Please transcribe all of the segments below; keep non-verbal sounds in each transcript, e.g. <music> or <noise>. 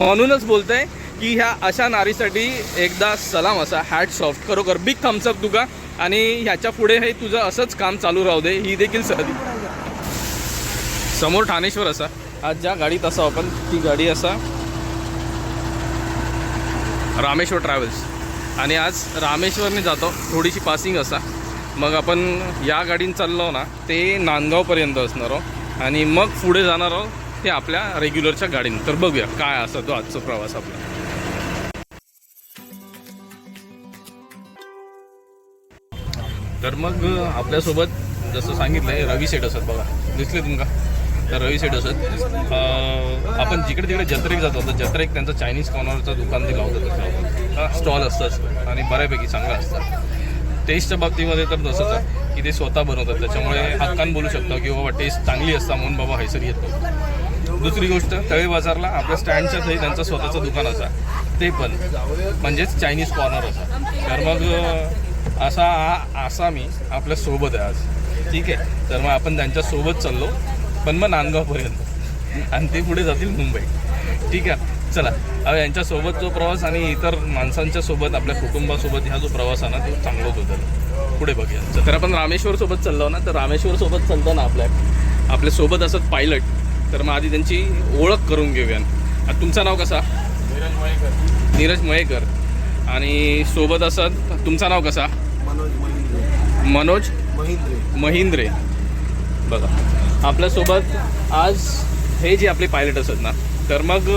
म्हणूनच बोलतंय की ह्या अशा नारीसाठी एकदा सलाम असा हॅट सॉफ्ट खरोखर बिग थम्सअप तुका आणि ह्याच्या पुढे हे तुझं असंच काम चालू राहू दे ही देखील सहदी. समोर ठाणेश्वर असा. आज ज्या गाडीत असा आपण ती गाडी असा. रामेश्वर ट्रॅव्हल्स आणि आज रामेश्वरने जातो थोडीशी पासिंग असा. मग आपण या गाडीने चाललो ना ते नांदगावपर्यंत असणार आहोत आणि मग पुढे जाणार आहोत ते आपल्या रेग्युलरच्या गाडीने. तर बघूया काय असा तो आजचा प्रवास आपला. तर मग आपल्यासोबत जसं सांगितलं आहे रवी सेट असत बघा. दिसले तुमका तर रवी सेट असत. आपण जिकडे तिकडे जत्रेक जातो तर जत्रेक त्यांचं चायनीज कॉर्नरचं दुकान ते लावतात असं स्टॉल असतं आणि बऱ्यापैकी चांगलं असतं. टेस्टच्या बाबतीमध्ये तर तसंच आहे की ते स्वतः बनवतात. त्याच्यामुळे हक्कान बोलू शकतो की बाबा टेस्ट चांगली असता म्हणून बाबा हैसर येतो दुसरी गोष्ट तळे बाजारला आपल्या स्टँडच्या तरी त्यांचं स्वतःचं दुकान असा. ते पण. म्हणजेच चायनीज कॉर्नर असा. तर मग असा हा असा मी आपल्यासोबत आहे आज. ठीक आहे? तर मग आपण त्यांच्यासोबत चाललो पण मग नांदगावपर्यंत. आणि ते पुढे जातील मुंबई. ठीक आहे? चला. आता यांच्यासोबत जो प्रवास आणि इतर माणसांच्या सोबत आपल्या कुटुंबासोबत ह्या जो प्रवास आहे ना तो चांगलाच होता पुढे बघूया. तर आपण रामेश्वर सोबत चाललो ना तर रामेश्वर सोबत चालताना आपल्या. आपल्यासोबत असत पायलट तर मग आधी त्यांची ओळख करून घेऊया तुमचं नाव कसा? नीरज मयेकर. आणि सोबत असत तुमचं नाव कसा? मनोज महिंद्रे. मनोज महिंद्रे. महिंद्रे. बघा आपल्यासोबत आज हे जे आपले पायलट असत ना तर मग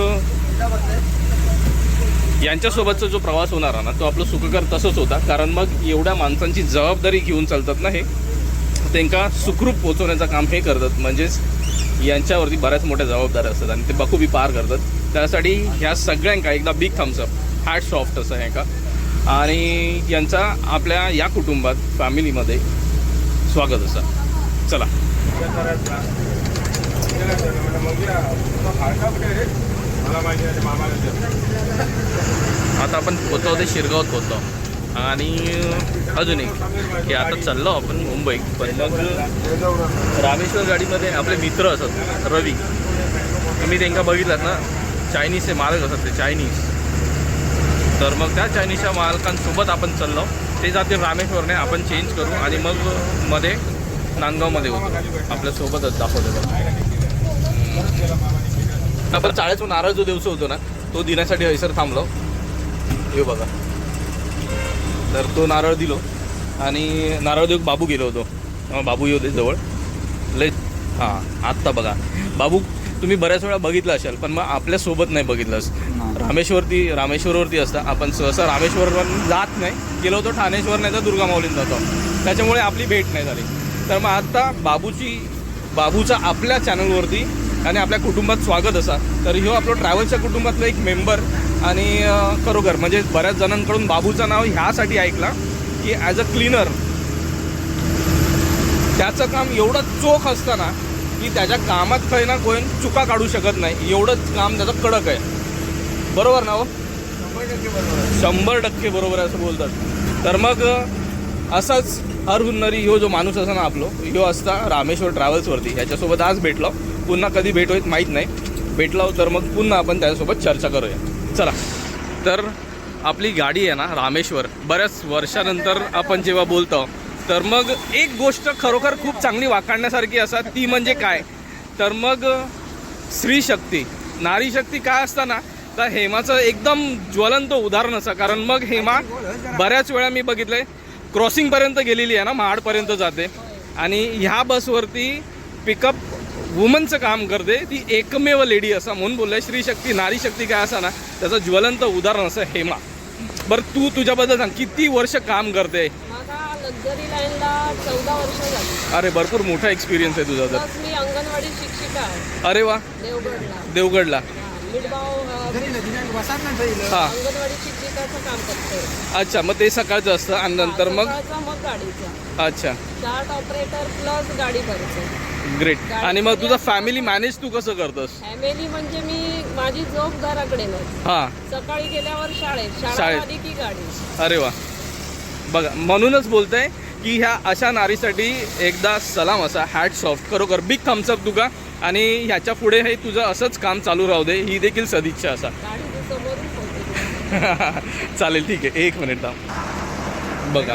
यांच्यासोबतचा जो प्रवास होणार आहे ना तो आपलं सुखकर तसंच होता. कारण मग एवढ्या माणसांची जबाबदारी घेऊन चालतात ना हे. त्यांना सुखरूप पोचवण्याचं काम हे करतात. म्हणजेच यांच्यावरती बऱ्याच मोठ्या जबाबदाऱ्या असतात आणि ते बखूबी पार करतात. त्यासाठी ह्या सगळ्यांका एकदा बिग थम्सअप हॅट सॉफ्ट असं हे का? आणि यांचा आपल्या या कुटुंबात फॅमिलीमध्ये स्वागत असा. चला. आता आपण पोचलो ते शिरगावात पोचलो आणि अजून एक की आता चाललो आपण मुंबई पण मग रामेश्वर गाडीमध्ये आपले मित्र असत रवी. तुम्ही त्यांना बघितलात ना? चायनीजचे मालक असतात ते चायनीज तर मग त्या चायनीजच्या मालकांसोबत आपण चाललो. ते जातील रामेश्वरने आपण चेंज करू आणि मग मध्ये नांदगावमध्ये होतो. आपल्यासोबतच दाखवतो आपण चाळ्याचा नारळ जो दिवस होतो ना तो देण्यासाठी हैसर थांबलो. हे बघा. तर तो नारळ दिलो आणि नारळ देऊ बाबू गेलो होतो. बाबू येऊ दे जवळ. लय हां आत्ता बघा. बाबू तुम्ही बऱ्याच वेळा बघितलं असाल पण मग आपल्यासोबत नाही बघितलंस. रामेश्वरती रामेश्वरवरती असता. आपण सहसा रामेश्वरवर जात नाही. गेलो होतो ठाणेश्वर नाही तर दुर्गा माऊलीत जातो. त्याच्यामुळे आपली भेट नाही झाली. तर मग आता बाबूची बाबूचा आपल्या चॅनलवरती आणि आपल्या कुटुंबात स्वागत असा. तर ह्यो आपलं ट्रॅव्हलच्या कुटुंबातलं एक मेंबर आणि खरोखर म्हणजे बऱ्याच जणांकडून बाबूचं नाव ह्यासाठी ऐकला की ॲज अ क्लीनर त्याचं काम एवढं चोख असतं ना की त्याच्या कामात काही ना कोण चुका काढू शकत नाही. एवढंच काम त्याचं कडक आहे. बरोबर ना हो? शंभर टक्के बरोबर आहे असं बोलतात. तर मग असाच हर हुन्नरी ह्यो जो माणूस असा ना आपलो ह्यो असता रामेश्वर ट्रॅव्हल्सवरती ह्याच्यासोबत आज भेटलो. पुन्हा कधी भेट होईत माहीत नाही. भेटलो तर मग पुन्हा आपण त्याच्यासोबत चर्चा करूया. चला. तर आपली गाडी आहे ना रामेश्वर. बऱ्याच वर्षानंतर आपण जेव्हा बोलतो तर मग एक गोष्ट खरोखर खूप चांगली वाखाणण्यासारखी असा ती म्हणजे काय? तर मग स्त्री शक्ती. नारी शक्ती काय असताना तर हेमाचं एकदम ज्वलंत उदाहरण असं कारण मग हेमा बऱ्याच वेळा मी बघितलंय क्रॉसिंगपर्यंत गेलेली आहे ना महाडपर्यंत जाते. आणि ह्या बसवरती पिकअप वुमनचं काम करते ती एकमेव लेडी असं म्हणून बोललंय. स्त्री शक्ती नारी शक्ती काय असा ना त्याचं ज्वलंत उदाहरण असं हेमा. बरं तू तुझ्याबद्दल सांग किती वर्ष काम करते? माझा लक्झरी लाईनला चौदा वर्ष झाली. अरे भरपूर मोठा एक्सपिरियन्स आहे तुझा तर. प्लस मी अंगणवाडी शिक्षिका आहे. अरे वा. देवगडला. देवगडला. हा, मिडगाव अ, हां. अंगणवाडी शिक्षिकाचं काम करते. अच्छा मग ते सकाळचं असतं आणि नंतर मग? सकाळचा मग गाडीचा. अच्छा. चार्ट ऑपरेटर प्लस गाडी भरते. ग्रेट आणि मग तुझं फॅमिली मॅनेज तू कसं करतोस? फॅमिली म्हणजे मी माझी झोप घराकडे नाही. हां. सकाळी गेल्यावर शाळेत. शाळा शाळेत. आली की गाडी. अरे वा. बघा म्हणूनच बोलतंय की ह्या अशा नारीसाठी एकदा सलाम असा हॅट सॉफ्ट खरोखर बिग थम्सअप तुका. आणि ह्याच्या पुढे हे तुझं असंच काम चालू राहू दे. ही देखील सदिच्छा असा. गाडी समोरून पोहोचते <laughs> चालेल ठीक आहे. एक मिनिट थांब. बघा.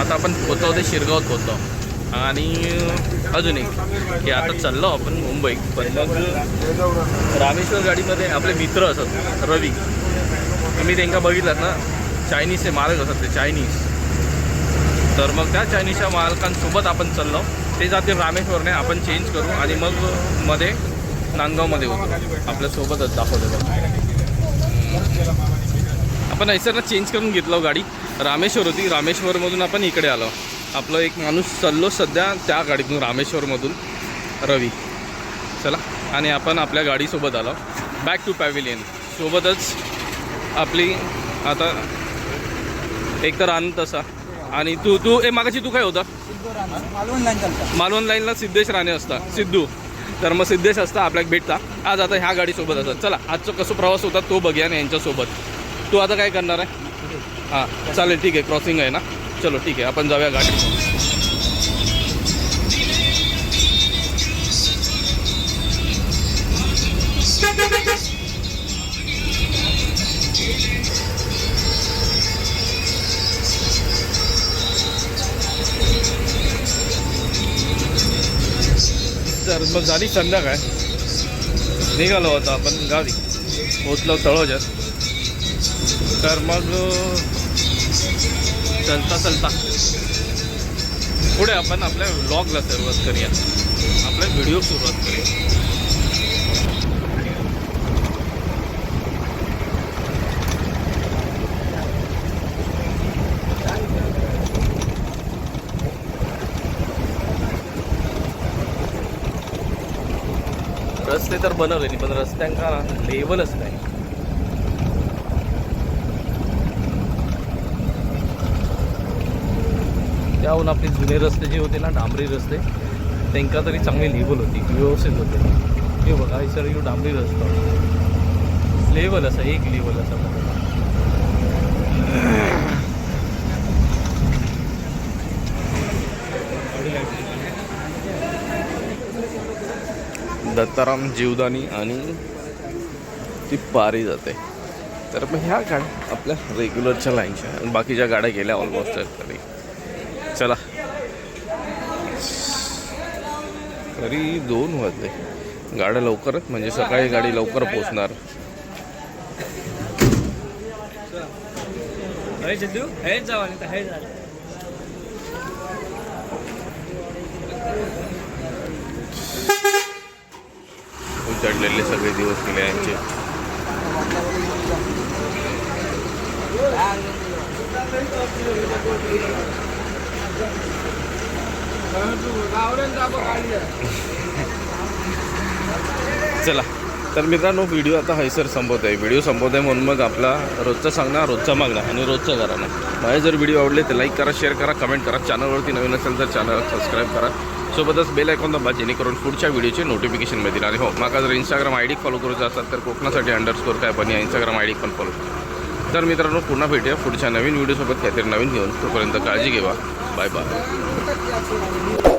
आता आपण पोचवते शिरगावात पोचलो आणि अजून एक की आता चाललो आपण मुंबई. पण मग रामेश्वर गाडीमध्ये आपले मित्र असत रवी. तुम्ही त्यांना बघितलात ना? चायनीजचे मालक असतात ते चायनीज तर मग त्या चायनीजच्या मालकांसोबत आपण चाललो. ते जातील रामेश्वरने आपण चेंज करू आणि मग मध्ये नांदगावमध्ये होतो. आपल्यासोबतच दाखवतो. आपण ऐसरला चेंज करून घेतलो हो गाडी. रामेश्वर होती. रामेश्वरमधून आपण इकडे आलो. आपलं एक माणूस चाललो सध्या त्या गाडीतून रामेश्वरमधून रवी. चला आणि आपण आपल्या गाडीसोबत आलो. बॅक टू पॅव्हिलियन सोबतच आपली आता एक तर आनंद तसा. आणि तू तू ए मागाशी तू काय होता? मालवण लाईनला सिद्धेश राणे असता सिद्धू. तर मग सिद्धेश असता आपल्याला भेटता. आज आता ह्या गाडीसोबत असतात. चला आजचा कसं प्रवास होता तो बघूया ना यांच्यासोबत. तू आता काय करणार आहे? हां चालेल ठीक आहे क्रॉसिंग आहे ना? चलो ठीक आहे आपण जाऊया गाडी तर मग झाली संध्याकाळ निघालो होतो आपण गावी पोचलो तळोजात तर मग चलता चलता. पुढे आपण आपल्या व्लॉगला सुरुवात करूया. आपल्या व्हिडिओ सुरुवात करूया. रस्ते तर बनवले पण रस्त्यांका लेवलच नाही. त्याहून आपले जुने रस्ते जे होते ना डांबरी रस्ते त्यांका तरी चांगली लेबल होती व्यवस्थित होते. हे बघा सर यो डांबरी रस्ता लेवल असा एक लेवल असा. दत्ताराम जीवदानी आणि ती पारी जाते. तर मग ह्या गाड्या आपल्या रेग्युलरच्या लाईनच्या आणि बाकीच्या गाड्या गेल्या ऑलमोस्ट तरी. चला. तरी दोन वाजले गाड्या लवकरच म्हणजे सकाळी गाडी लवकर पोचणार उजडलेले सगळे दिवस गेले यांचे चला. तर मित्रांनो व्हिडिओ आता हैसर संपवत आहे व्हिडिओ संपवत आहे म्हणून मग आपला रोजचा सांगणार रोजचा मागणं आणि रोजचा घराणं माझे जर व्हिडिओ आवडले तर लाईक करा शेअर करा कमेंट करा. चॅनलवरती नवीन असेल तर चॅनल सबस्क्राईब करा. सोबतच बेल आयकॉन दाबा जेणेकरून पुढच्या व्हिडिओचे नोटिफिकेशन मिळतील. आणि हो माका जर इंस्टाग्राम आय डी फॉलो करूचा असाल तर कोकणासाठी अंडरस्कोर काय पण या इंस्टाग्राम आय डी पण फॉलो करा. तर मित्रांनो पुन्हा भेटूया पुढच्या नवीन व्हिडिओसोबत काहीतरी नवीन घेऊन तोपर्यंत काळजी घेवा. Bye-bye.